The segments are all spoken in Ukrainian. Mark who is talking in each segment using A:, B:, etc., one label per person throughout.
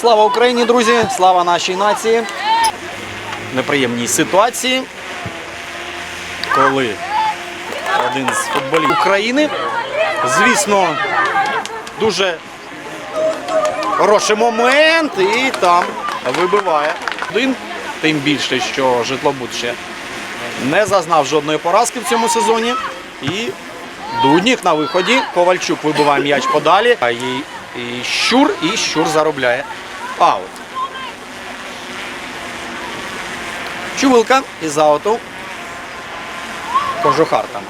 A: Слава Україні, друзі! Слава нашій нації! Неприємній ситуації, коли один з футболів України, звісно, дуже хороший момент і там вибиває один. Тим більше, що Житлобуд ще не зазнав жодної поразки в цьому сезоні. І Дуднік на виході. Ковальчук вибиває м'яч подалі. А їй і щур, і щур заробляє аут. Чувилка із ауту. Кожухар там.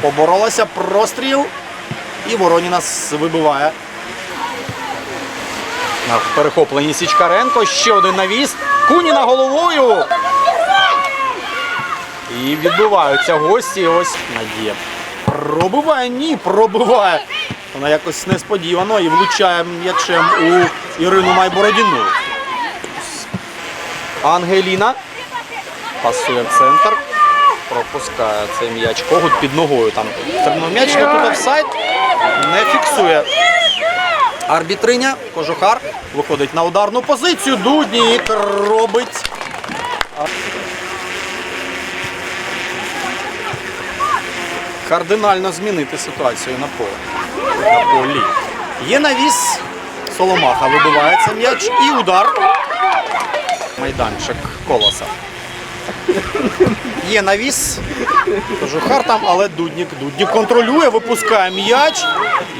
A: Поборолася простріл. І Вороніна с- вибиває. На перехопленні Січкаренко. Ще один навіс. Куніна головою. І відбиваються гості. Ось Надія. Пробиває, ні, пробиває. Вона якось несподівано і влучає м'ячем у Ірину Майбородіну. Ангеліна пасує в центр. Пропускає цей м'яч. Когут під ногою там. Стрибнув м'яч, але тут офсайд не фіксує. Арбітриня Кожухар виходить на ударну позицію. Дуднік робить. Кардинально змінити ситуацію на полі. На полі. Є навіс. Соломаха вибивається м'яч і удар. Майданчик колоса. Є навіс. Кожухар там, але Дуднік. Дуднік контролює, випускає м'яч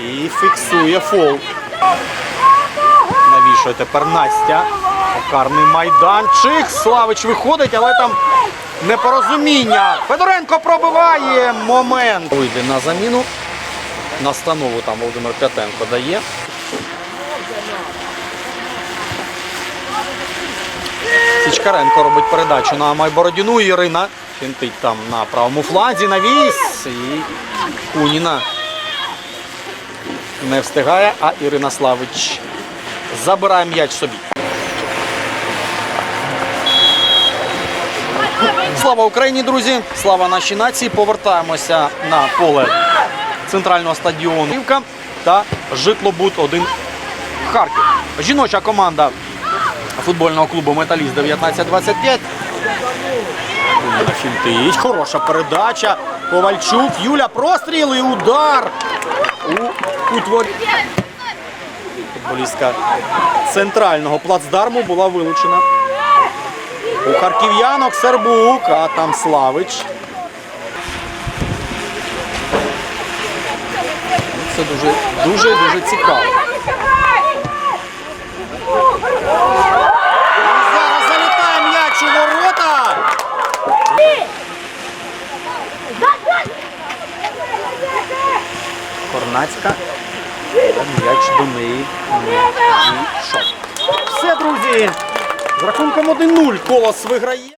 A: і фіксує фол. Навішує тепер Настя. Карний майданчик. Славич виходить, але там непорозуміння. Федоренко пробиває момент. Вийде на заміну. Настанову там Володимир П'ятенко дає. Січкаренко робить передачу на Майбородіну. Ірина фінтить там на правому фланзі. Навіс. І Куніна не встигає, а Ірина Славич забирає м'яч собі. Слава Україні, друзі! Слава нашій нації! Повертаємося на поле центрального стадіону Рівка та Житлобуд 1 Харків. Жіноча команда футбольного клубу Металіст 1925. Юля фінтить. Хороша передача. Ковальчук. Юля простріл і удар. У кут воріт. Футболістка центрального плацдарму була вилучена. У харків'янок Сербук, а там Славич. Це дуже дуже дуже цікаво. Зараз залітає м'яч ворота. Корнацька. М'яч до неї. Все, друзі. З рахунком 1-0 колос виграє.